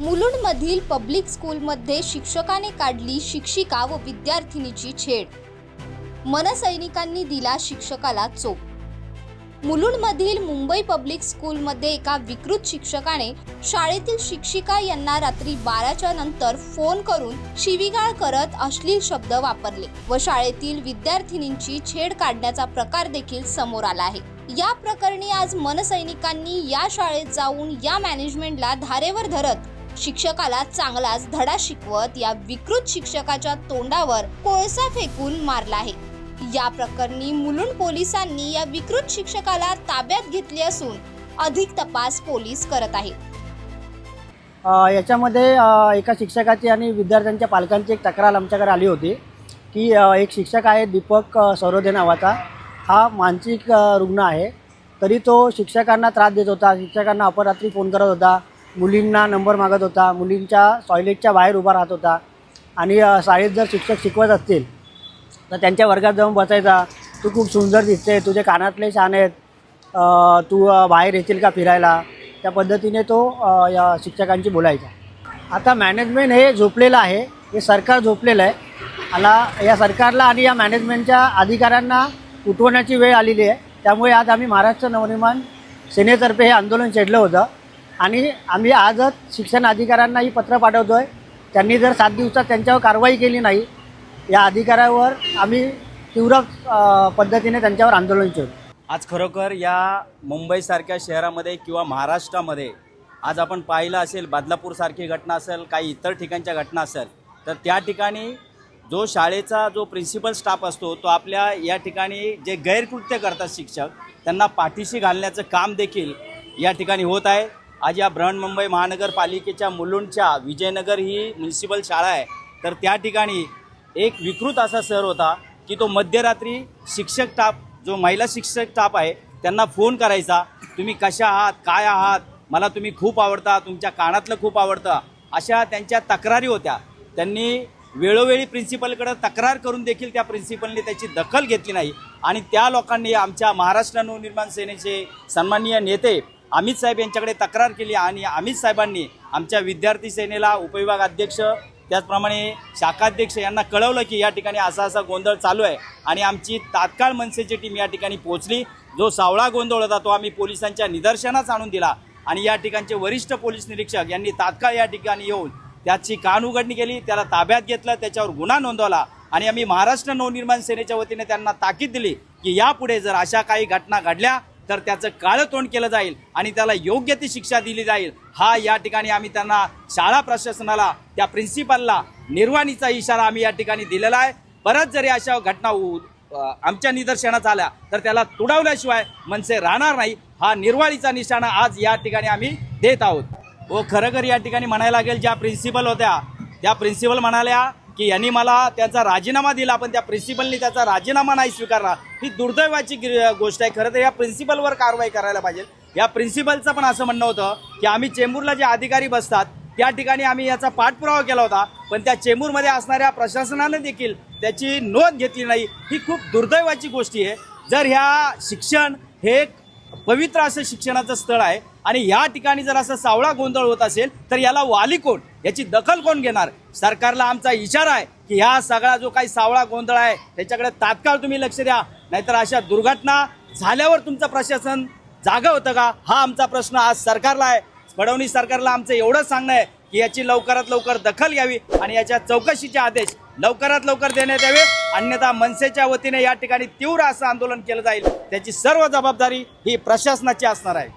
मुलुंडमधील public स्कूलमध्ये शिक्षकाने काढली शिक्षिका व विद्यार्थिनीची छेड. मनसैनिकांनी दिला शिक्षकाला चोप. मुलुंडमधील मुंबई पब्लिक स्कूलमध्ये एका विकृत शिक्षकाने शाळेतील शिक्षिका यांना रात्री बाराच्या नंतर फोन करून शिवीगाळ करत अश्लील शब्द वापरले व शाळेतील विद्यार्थिनींची छेड काढण्याचा प्रकार देखील समोर आला आहे. या प्रकरणी आज मनसैनिकांनी या शाळेत जाऊन या मॅनेजमेंटला धारेवर धरत शिक्षकाला चांगलाच धडा शिकवत या विकृत शिक्षकाच्या तोंडावर कोळसा फेकून मारला आहे. या प्रकरणी मुलुंड पोलिसांनी या विकृत शिक्षकाला ताब्यात घेतले असून अधिक तपास पोलीस करत आहेत याच्यामध्ये एका शिक्षकाची आणि विद्यार्थ्यांच्या पालकांची एक तक्रार आमच्याकडे आली होती की एक शिक्षक आहे दीपक सरोदे नावाचा. हा मानसिक रुग्ण आहे. तरी तो शिक्षकांना त्रास देत होता शिक्षकांना अपरात्री फोन करत होता. मुलींना नंबर मागत होता मुलींच्या टॉयलेटच्या बाहेर उभा राहत होता. आणि शाळेत जर शिक्षक शिकवत असतील तर त्यांच्या वर्गात जाऊन बसायचा. तू खूप सुंदर दिसते तुझे कानातले छान आहेत. तू बाहेर येतील का फिरायला? त्या पद्धतीने तो या शिक्षकांची बोलायचा. आता मॅनेजमेंट हे झोपलेलं आहे. हे सरकार झोपलेलं आहे. आला या सरकारला आणि या मॅनेजमेंटच्या अधिकाऱ्यांना उठवण्याची वेळ आलेली आहे. त्यामुळे आज आम्ही महाराष्ट्र नवनिर्माण सेनेतर्फे हे आंदोलन छेडलं होतं. आणि आम्ही आजच शिक्षण अधिकाऱ्यांनाही पत्र पाठवतो आहे त्यांनी जर सात दिवसात त्यांच्यावर कारवाई केली नाही या अधिकाऱ्यावर आम्ही तीव्र पद्धतीने त्यांच्यावर आंदोलन छेडू आज खरोखर या मुंबईसारख्या शहरामध्ये किंवा महाराष्ट्रामध्ये आज आपण पाहिलं असेल बदलापूरसारखी घटना असेल काही इतर ठिकाणच्या घटना असेल तर त्या ठिकाणी जो शाळेचा जो प्रिन्सिपल स्टाफ असतो तो आपल्या या ठिकाणी जे गैरकृत्य करतात शिक्षक त्यांना पाठीशी घालण्याचं काम देखील या ठिकाणी होत आहे. आज या बृहन्मुंबई महानगरपालिकेच्या मुलुंडच्या विजयनगर ही म्युन्सिपल शाळा आहे. तर त्या ठिकाणी एक विकृत असा सर होता की तो मध्यरात्री शिक्षक टाप जो महिला शिक्षक टाप आहे त्यांना फोन करायचा तुम्ही कशा आहात? काय आहात? मला तुम्ही खूप आवडता तुमच्या कानातलं खूप आवडतं. अशा त्यांच्या तक्रारी होत्या. त्यांनी वेळोवेळी प्रिन्सिपलकडं तक्रार करून देखील त्या प्रिन्सिपलने त्याची दखल घेतली नाही. आणि त्या लोकांनी आमच्या महाराष्ट्र नवनिर्माण सेनेचे सन्माननीय नेते अमित साहेब यांच्याकडे तक्रार केली आणि अमित साहेबांनी आमच्या विद्यार्थी सेनेला उपविभाग अध्यक्ष त्याचप्रमाणे शाखाध्यक्ष यांना कळवलं की या ठिकाणी असा असा गोंधळ चालू आहे आणि आमची तात्काळ मनसेची टीम या ठिकाणी पोहोचली. जो सावळा गोंधळ होता तो आम्ही पोलिसांच्या निदर्शनास आणून दिला आणि या ठिकाणचे वरिष्ठ पोलीस निरीक्षक यांनी तात्काळ या ठिकाणी येऊन त्याची कान उघडणी केली त्याला ताब्यात घेतलं त्याच्यावर गुन्हा नोंदवला आणि आम्ही महाराष्ट्र नवनिर्माण सेनेच्या वतीने त्यांना ताकीद दिली की यापुढे जर अशा काही घटना घडल्या तर त्याचं काळं तोंड केलं जाईल आणि त्याला योग्य ती शिक्षा दिली जाईल. हा या ठिकाणी आम्ही त्यांना शाळा प्रशासनाला त्या प्रिन्सिपलला निर्वाणीचा इशारा आम्ही या ठिकाणी दिलेला आहे. परत जरी अशा घटना आमच्या निदर्शनात आल्या तर त्याला तुडवल्याशिवाय मनसे राहणार नाही. हा निर्वाळीचा निशाणा आज या ठिकाणी आम्ही देत आहोत. हो, व खरं या ठिकाणी म्हणायला लागेल ज्या प्रिन्सिपल होत्या त्या प्रिन्सिपल म्हणाल्या की यांनी मला त्याचा राजीनामा दिला पण त्या प्रिन्सिपलनी त्याचा राजीनामा नाही स्वीकारला. ही दुर्दैवाची गिर- गोष्ट आहे. खरं तर या प्रिन्सिपलवर कारवाई करायला पाहिजे. या प्रिन्सिपलचं पण असं म्हणणं होतं की आम्ही चेंबूरला जे अधिकारी बसतात त्या ठिकाणी आम्ही याचा पाठपुरावा केला होता पण त्या चेंबूरमध्ये असणाऱ्या प्रशासनाने देखील त्याची नोंद घेतली नाही. ही खूप दुर्दैवाची गोष्टी आहे. जर ह्या शिक्षण हे एक पवित्र असं शिक्षणाचं स्थळ आहे आणि या ठिकाणी जर असं सावळा गोंधळ होत असेल तर याला वाली कोण? याची दखल कोण घेणार? सरकारला आमचा इशारा आहे की ह्या सगळा जो काही सावळा गोंधळ आहे त्याच्याकडे तात्काळ तुम्ही लक्ष द्या. नाहीतर अशा दुर्घटना झाल्यावर तुमचं प्रशासन जागा होतं का? हा आमचा प्रश्न आज सरकारला आहे. फडणवीस सरकारला आमचं एवढंच सांगणं आहे की याची लवकरात लवकर दखल घ्यावी आणि याच्या चौकशीचे आदेश लवकरात लवकर देण्यात यावे. अन्यथा मनसेच्या वतीने या ठिकाणी तीव्र असं आंदोलन केलं जाईल. त्याची सर्व जबाबदारी ही प्रशासनाची असणार आहे.